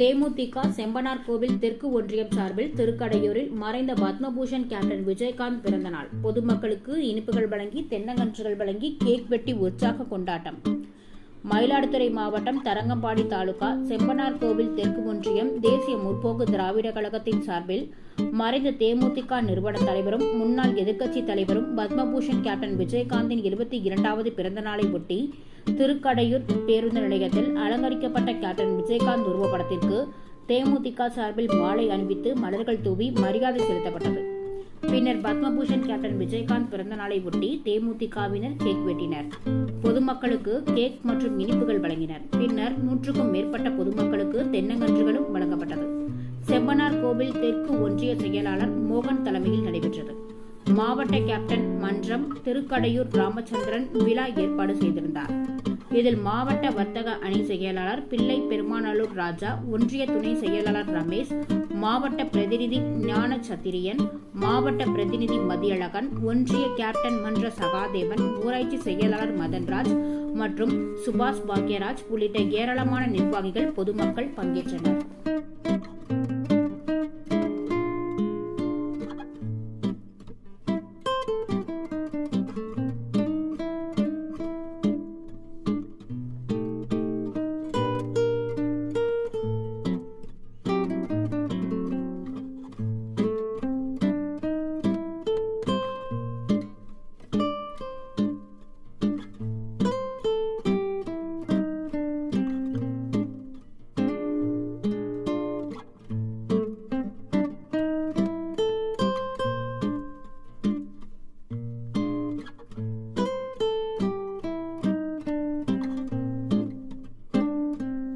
தேமுதிக செம்பனார் கோவில் தெற்கு ஒன்றியம் சார்பில் திருக்கடையூரில் மறைந்த பத்மபூஷன் கேப்டன் விஜயகாந்த் பிறந்தநாள். பொதுமக்களுக்கு இனிப்புகள் வழங்கி தென்னங்கன்றுகள் வழங்கி கேக் வெட்டி உற்சாக கொண்டாட்டம். மயிலாடுதுறை மாவட்டம் தரங்கம்பாடி தாலுகா செம்பனார் கோவில் தெற்கு ஒன்றியம் தேசிய முற்போக்கு திராவிட கழகத்தின் சார்பில் மறைந்த தேமுதிக நிறுவன தலைவரும் முன்னாள் எதிர்க்கட்சி தலைவரும் பத்மபூஷன் கேப்டன் விஜயகாந்தின் இருபத்தி இரண்டாவது பிறந்தநாளை ஒட்டி திருக்கடையூர் பேருந்து நிலையத்தில் அலங்கரிக்கப்பட்ட கேப்டன் விஜயகாந்த் உருவப்படத்திற்கு தேமுதிக சார்பில் மாலை அணிவித்து மலர்கள் தூவி மரியாதை செலுத்தப்பட்டது. பின்னர் பத்மபூஷன் கேப்டன் விஜயகாந்த் பிறந்த நாளை ஒட்டி தேமுதிகவினர் கேக் வெட்டினர். பொதுமக்களுக்கு கேக் மற்றும் இனிப்புகள் வழங்கினர். பின்னர் நூற்றுக்கும் மேற்பட்ட பொதுமக்களுக்கு தென்னங்கன்றுகளும் வழங்கப்பட்டது. செம்பனார் கோவில் தெற்கு ஒன்றிய செயலாளர் மோகன் தலைமையில் நடைபெற்றது. மாவட்ட கேப்டன் மன்றம் திருக்கடையூர் ராமச்சந்திரன் விழா ஏற்பாடு செய்திருந்தார். இதில் மாவட்ட வர்த்தக அணி செயலாளர் பிள்ளை பெருமானலூர் ராஜா ஒன்றிய துணை செயலாளர் ரமேஷ் மாவட்ட பிரதிநிதி ஞான சத்திரியன் மாவட்ட பிரதிநிதி மதியழகன் ஒன்றிய கேப்டன் மன்ற சகாதேவன் ஊராட்சி செயலாளர் மதன்ராஜ் மற்றும் சுபாஷ் பாக்யராஜ் உள்ளிட்ட ஏராளமான நிர்வாகிகள் பொதுமக்கள் பங்கேற்றனர்.